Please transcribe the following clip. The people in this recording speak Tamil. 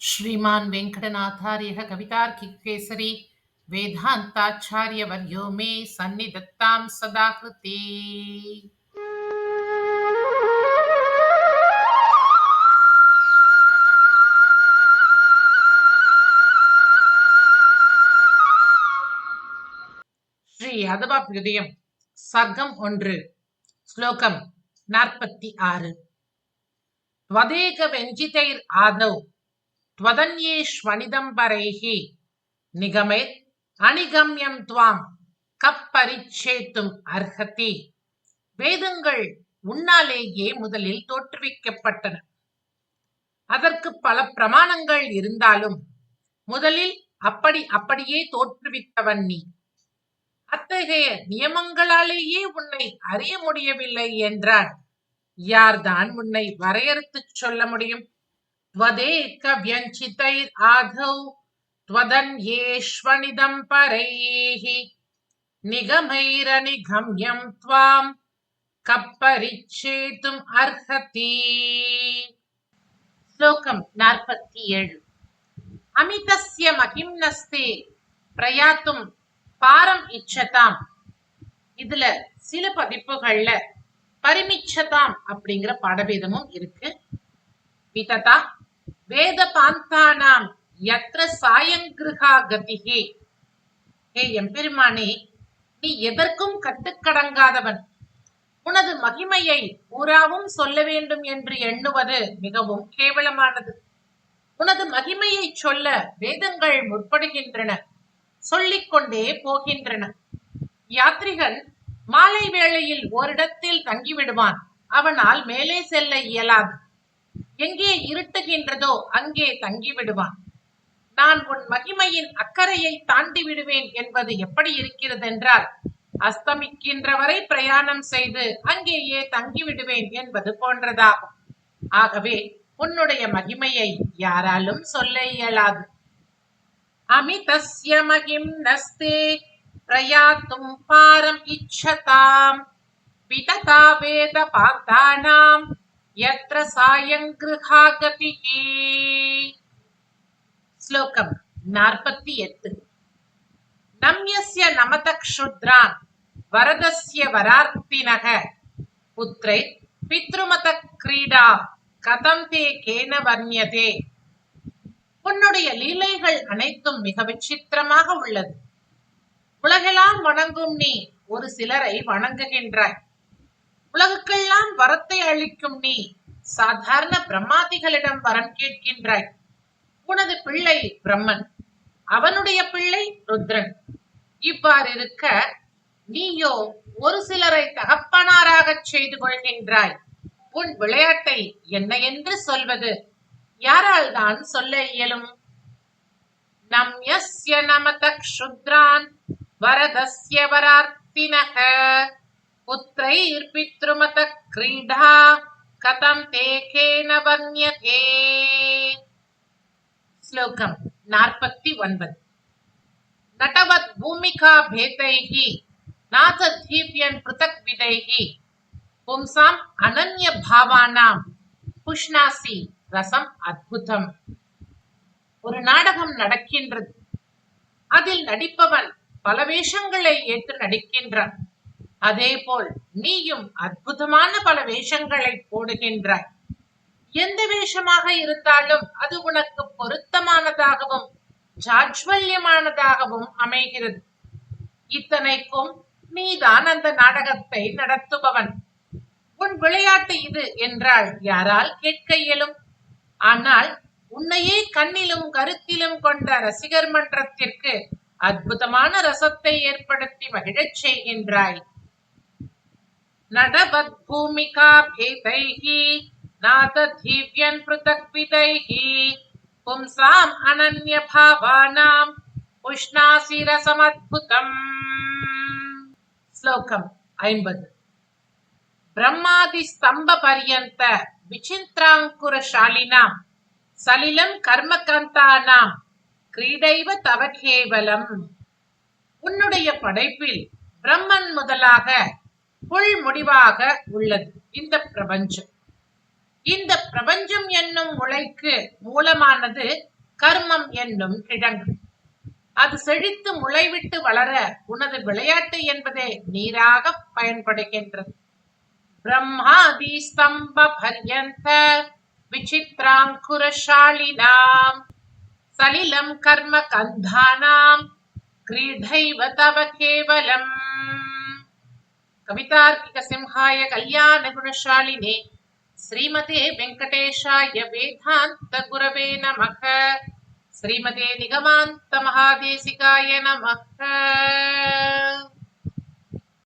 श्रीमान् वेङ्कटनाथार्यः कवितार्किकेसरी वेदान्ताचार्यवर्यो मे सन्निधत्तां सदा कृते ஸ்ரீ அதபாபியுதயம் சர்க்கம் ஒன்று ஸ்லோகம் நாற்பத்தி ஆறு त्वदेक व्यञ्जितैर् आदौ त्वदन्येष्वनिदम्बरैः निगमैर् அணிகம்யம் துவாம் கப்பரிச்சேத்தும் அர்ஹதி வேதங்கள் உன்னாலேயே முதலில் தோற்றுவிக்கப்பட்டன அதற்கு பல பிரமாணங்கள் இருந்தாலும் முதலில் அப்படி அப்படியே தோற்றுவித்தவன் நீ அத்தகைய நியமங்களாலேயே உன்னை அறிய முடியவில்லை என்றான் யார்தான் உன்னை வரையறுத்துச் சொல்ல முடியும் त्वदेक व्यञ्चितैर् आधौ त्वदन्येष्वनिदम् परैः निगमैरनिगम्यम् त्वाम् கப்பரிச்சேத்தும் அர்ஹதி ஸ்லோகம் நாற்பத்தி ஏழு அமிதஸ்ய மகிம்னஸ்தே பிரயாத்தும் பாரம் இச்சதாம் இதுல சில பதிப்புகள்ல பரிமிச்சதாம் அப்படிங்கிற பாடபேதமும் இருக்கு விததா வேத பாந்தானாம் யத்ர சாயங்கிருகா கதிகே. ஹே எம்பெருமானே நீ எதற்கும் கட்டுக்கடங்காதவன். உனது மகிமையை பூராவும் சொல்ல வேண்டும் என்று எண்ணுவது மிகவும் கேவலமானது. உனது மகிமையை சொல்ல வேதங்கள் முற்படுகின்றன சொல்லிக்கொண்டே போகின்றன. யாத்ரிகன் மாலை வேளையில் ஓரிடத்தில் தங்கிவிடுவான் அவனால் மேலே செல்ல இயலாது. எங்கே இருட்டுகின்றதோ அங்கே தங்கிவிடுவான். நான் உன் மகிமையின் அக்கறையை தாண்டி விடுவேன் என்பது எப்படி இருக்கிறது என்றால் அஸ்தமிக்கின்ற வரை பிரயாணம் செய்து அங்கேயே தங்கிவிடுவேன் என்பது போன்றதாகும். ஆகவே உன்னுடைய மகிமையை யாராலும் சொல்ல இயலாது. அமிதஸ்ய மகிம் நஸ்தே பிரயாத்தும் பாரம் இச்சதாம். விததா வேத பாந்தானாம் यत्र சாயங்கிருஹா கதிஹி ஸ்லோகம் நாற்பத்தி எட்டு நம்யஸ்ய நமத க்ஷுத்ரான் வரதஸ்ய வரார்த்தினக புத்ரை பித்ருமத கிரீடா கதம் தே கேன வர்ணியதே உன்னுடைய லீலைகள் அனைத்தும் மிக விசித்திரமாக உள்ளது. உலகெல்லாம் வணங்கும் நீ ஒரு சிலரை வணங்குகின்றாய். உலகுக்கெல்லாம் வரத்தை அளிக்கும் நீ சாதாரண பிரம்மாதிகளிடம் வரம் கேட்கின்றாய். உனது பிள்ளை பிரம்மன் அவனுடைய பிள்ளை ருத்ரன். இவ்வாறு இருக்க நீயோ ஒரு சிலரை தகப்பனாராகச் செய்து கொள்கின்றாய். உன் விளையாட்டை என்ன என்று சொல்வது? யாரால் தான் சொல்ல இயலும்? நம் யஸ்ய நமத க்ஷுத்ரான் வரதஸ்ய வரார்த்தினக. புத்திரைர் பித்ருமத கிரீடா கதம் वन्यते? வர்ணியதே ஸ்லோகம் நாற்பத்தி नटवत् நட்டவத் பூமிகா பேதைः நாததீவ்யன் பிருதக் விதைः அனன்ய பாவானாம் புஷ்ணாசி ரசம் அத்புதம் ஒரு நாடகம் நடக்கின்றது. அதில் நடிப்பவன் பல வேஷங்களை ஏற்று நடிக்கின்றான். அதேபோல் நீயும் அற்புதமான பல வேஷங்களை போடுகின்றாய் எந்த வேஷமாக இருந்தாலும் அது உனக்கு பொருத்தமானதாகவும் ஜாஜ்வல்யமானதாகவும் அமைகிறது. இத்தனைக்கும் நீதான் அந்த நாடகத்தை நடத்துபவன். உன் விளையாட்டு இது என்றால் யாரால் கேட்க இயலும்? ஆனால் உன்னையே கண்ணிலும் கருத்திலும் கொண்ட ரசிகர் மன்றத்திற்கு அற்புதமான ரசத்தை ஏற்படுத்தி மகிழச் செய்கின்றாய். நடவத் பூமிகா பேதைஹி நாததீவ்யன் பிருதக் விதைஹி பும்சாம் அனன்ய பாவானாம் உஷ்ணாசி ரசமத்புதம் ஸ்லோகம் ஐம்பது பிரம்மாதி ஸ்தம்ப பரியந்த விசித்ராங்குரசாலினாம் சலிலம் கர்மகந்தானாம் கிரீடைவ தவ கேவலம் உன்னுடைய படைப்பில் பிரம்மன் முதலாக புல் முடிவாக உள்ளது. இந்த பிரபஞ்சம். இந்த பிரபஞ்சம் என்னும் முளைக்கு மூலமானது கர்மம் என்னும் கிழங்கு அது செழித்து முளைவிட்டு வளர உனது விளையாட்டு என்பதே நீராக பயன்படுகின்றது. பிரம்மாதி ஸ்தம்ப பர்யந்த விசித்ராங்குரசாலினாம். சலிலம் கர்ம கந்தானாம். கிரீடைவ தவ கேவலம். कवितार्किकसिंहाय कल्याणगुणशालिने श्रीमते वेङ्कटेशाय वेदान्तगुरवे नमः। श्रीमते निगमान्तमहादेशिकाय नमः।